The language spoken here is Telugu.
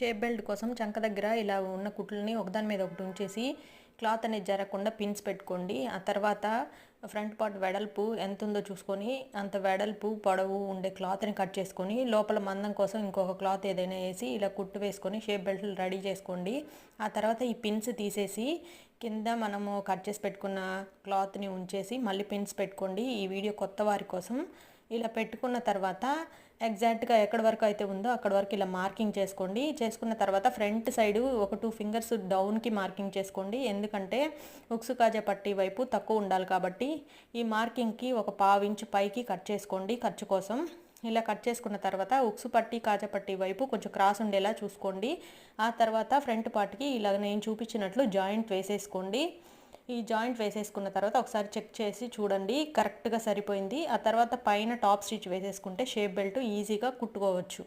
షేప్ బెల్ట్ కోసం చంక దగ్గర ఇలా ఉన్న కుట్లని ఒకదాని మీద ఒకటి ఉంచేసి క్లాత్ అనేది జరగకుండా పిన్స్ పెట్టుకోండి. ఆ తర్వాత ఫ్రంట్ పార్ట్ వెడల్పు ఎంత ఉందో చూసుకొని అంత వెడల్పు పొడవు ఉండే క్లాత్ని కట్ చేసుకొని లోపల మందం కోసం ఇంకొక క్లాత్ ఏదైనా వేసి ఇలా కుట్టు వేసుకొని షేప్ బెల్ట్లు రెడీ చేసుకోండి. ఆ తర్వాత ఈ పిన్స్ తీసేసి కింద మనము కట్ చేసి పెట్టుకున్న క్లాత్ని ఉంచేసి మళ్ళీ పిన్స్ పెట్టుకోండి. ఈ వీడియో కొత్త వారి కోసం ఇలా పెట్టుకున్న తర్వాత ఎగ్జాక్ట్గా ఎక్కడి వరకు అయితే ఉందో అక్కడ వరకు ఇలా మార్కింగ్ చేసుకోండి. చేసుకున్న తర్వాత ఫ్రంట్ సైడ్ ఒక టూ ఫింగర్స్ డౌన్కి మార్కింగ్ చేసుకోండి. ఎందుకంటే ఉక్సు కాజా పట్టి వైపు తక్కువ ఉండాలి కాబట్టి ఈ మార్కింగ్కి ఒక పావు ఇంచు పైకి కట్ చేసుకోండి ఖర్చు కోసం. ఇలా కట్ చేసుకున్న తర్వాత ఉక్సు పట్టి కాజపట్టి వైపు కొంచెం క్రాస్ ఉండేలా చూసుకోండి. ఆ తర్వాత ఫ్రంట్ పార్ట్కి ఇలా నేను చూపించినట్లు జాయింట్ వేసేసుకోండి. ఈ జాయింట్ వేసేసుకున్న తర్వాత ఒకసారి చెక్ చేసి చూడండి కరెక్ట్గా సరిపోయింది. ఆ తర్వాత పైన టాప్ స్టిచ్ వేసేసుకుంటే షేప్ బెల్ట్ ఈజీగా కుట్టుకోవచ్చు.